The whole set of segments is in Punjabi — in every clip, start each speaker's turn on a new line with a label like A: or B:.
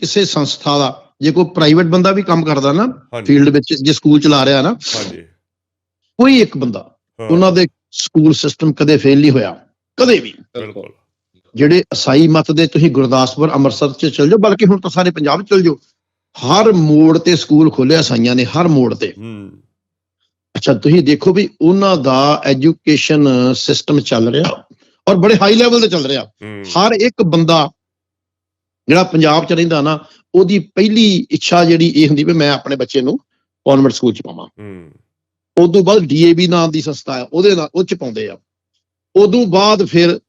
A: ਕਿਸੇ ਸੰਸਥਾ ਦਾ ਜੇ ਕੋਈ ਪ੍ਰਾਈਵੇਟ ਬੰਦਾ ਵੀ ਕੰਮ ਕਰਦਾ ਨਾ ਫੀਲਡ ਵਿੱਚ ਜੇ ਸਕੂਲ ਚਲਾ ਰਿਹਾ ਨਾ
B: ਹਾਂਜੀ।
A: ਕੋਈ ਇੱਕ ਬੰਦਾ ਉਹਨਾਂ ਦੇ ਸਕੂਲ ਸਿਸਟਮ ਕਦੇ ਫੇਲ ਨਹੀਂ ਹੋਇਆ ਕਦੇ ਵੀ।
B: ਬਿਲਕੁਲ।
A: ਜਿਹੜੇ ਈਸਾਈ ਮਤ ਦੇ ਤੁਸੀਂ ਗੁਰਦਾਸਪੁਰ ਅੰਮ੍ਰਿਤਸਰ ਚ ਚਲ ਜਾਓ ਬਲਕਿ ਹੁਣ ਤਾਂ ਸਾਰੇ ਪੰਜਾਬ ਚ ਚਲ ਜਾਓ ਹਰ ਮੋੜ ਤੇ ਸਕੂਲ ਖੋਲਿਆ ਈਸਾਈਆਂ ਨੇ ਹਰ ਮੋੜ ਤੇ।
B: ਹੂੰ।
A: ਅੱਛਾ ਤੁਸੀਂ ਦੇਖੋ ਵੀ ਉਹਨਾਂ ਦਾ ਐਜੂਕੇਸ਼ਨ ਸਿਸਟਮ ਚੱਲ ਰਿਹਾ ਔਰ ਬੜੇ ਹਾਈ ਲੈਵਲ ਤੇ ਚੱਲ ਰਿਹਾ। ਹਰ ਇੱਕ ਬੰਦਾ ਜਿਹੜਾ ਪੰਜਾਬ ਚ ਰਹਿੰਦਾ ਨਾ ਉਹਦੀ ਪਹਿਲੀ ਇੱਛਾ ਜਿਹੜੀ ਇਹ ਹੁੰਦੀ ਵੀ ਮੈਂ ਆਪਣੇ ਬੱਚੇ ਨੂੰ ਕਨਵੈਂਟ ਸਕੂਲ ਚ ਪਾਵਾਂ।
B: ਹੂੰ।
A: ਉਦੋਂ ਬਾਅਦ ਡੀਏਬੀ ਨਾਮ ਦੀ ਸੰਸਥਾ ਹੈ ਉਹਦੇ ਨਾਲ ਉਹ ਚ ਪਾਉਂਦੇ ਆ। ਉਦੋਂ ਬਾਅਦ ਫਿਰ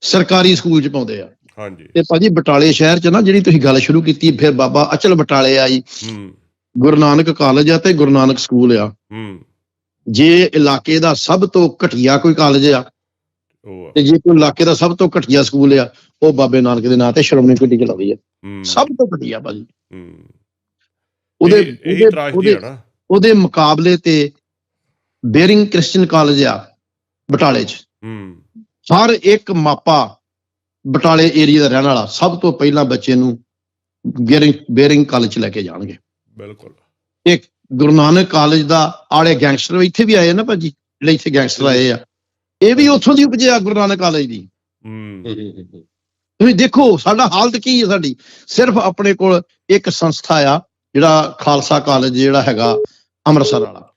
A: ਸਰਕਾਰੀ ਸਕੂਲ ਚ ਪਾਉਂਦੇ ਆ।
B: ਹਾਂਜੀ।
A: ਤੇ ਭਾਜੀ ਬਟਾਲੇ ਸ਼ਹਿਰ ਚ ਨਾ ਜਿਹੜੀ ਤੁਸੀਂ ਗੱਲ ਸ਼ੁਰੂ ਕੀਤੀ ਫਿਰ ਬਾਬਾ ਅਚਲ ਬਟਾਲੇ ਆ ਜੀ
B: ਹੂੰ।
A: ਗੁਰੂ ਨਾਨਕ ਕਾਲਜ ਆ ਤੇ ਗੁਰੂ ਨਾਨਕ ਸਕੂਲ ਆ।
B: ਹੂੰ।
A: ਜੇ ਇਲਾਕੇ ਦਾ ਸਭ ਤੋਂ ਘਟੀਆ ਕੋਈ ਕਾਲਜ ਆ
B: ਉਹ ਆ।
A: ਤੇ ਜੇ ਕੋਈ ਇਲਾਕੇ ਦਾ ਸਭ ਤੋਂ ਘਟੀਆ ਸਕੂਲ ਆ ਉਹ ਬਾਬੇ ਨਾਨਕ ਦੇ ਨਾਂ ਤੇ ਸ਼੍ਰੋਮਣੀ ਕਮੇਟੀ ਚਲਾਉਂਦੀ
B: ਹੂੰ।
A: ਸਭ ਤੋਂ ਘਟੀਆ ਭਾਜੀ।
B: ਹੂੰ।
A: ਉਹਦੇ ਉਹਦੇ- ਉਹਦੇ ਮੁਕਾਬਲੇ ਤੇ ਬੇਰਿੰਗ ਕ੍ਰਿਸਚੀਅਨ ਕਾਲਜ ਆ ਬਟਾਲੇ 'ਚ।
B: ਹੂੰ।
A: ਹਰ ਇੱਕ ਮਾਪਾ ਬਟਾਲੇ ਏਰੀਆ ਦਾ ਰਹਿਣ ਵਾਲਾ ਸਭ ਤੋਂ ਪਹਿਲਾਂ ਬੱਚੇ ਨੂੰ ਬੇਰਿੰਗ ਬੇਰਿੰਗ ਕਾਲਜ 'ਚ ਲੈ ਕੇ ਜਾਣਗੇ।
B: ਬਿਲਕੁਲ।
A: ਗੁਰੂ ਨਾਨਕ ਕਾਲਜ ਦਾ ਆਲੇ ਗੈਂਗਸਟਰ ਇੱਥੇ ਵੀ ਆਏ ਆ ਨਾ ਭਾਜੀ ਜਿਹੜੇ ਇੱਥੇ ਗੈਂਗਸਟਰ ਆਏ ਆ। ਇਹ ਵੀ ਉੱਥੋਂ ਦੀ ਉਪਜਿਆ ਗੁਰੂ ਨਾਨਕ ਕਾਲਜ ਦੀ।
B: ਹੂੰ।
A: ਤੁਸੀਂ ਦੇਖੋ, ਸਾਡਾ ਹਾਲਤ ਕੀ ਹੈ ਸਾਡੀ? ਸਿਰਫ ਆਪਣੇ ਕੋਲ ਇੱਕ ਸੰਸਥਾ ਆ, ਜਿਹੜਾ ਖਾਲਸਾ ਕਾਲਜ ਜਿਹੜਾ ਹੈਗਾ ਅੰਮ੍ਰਿਤਸਰ ਵਾਲਾ।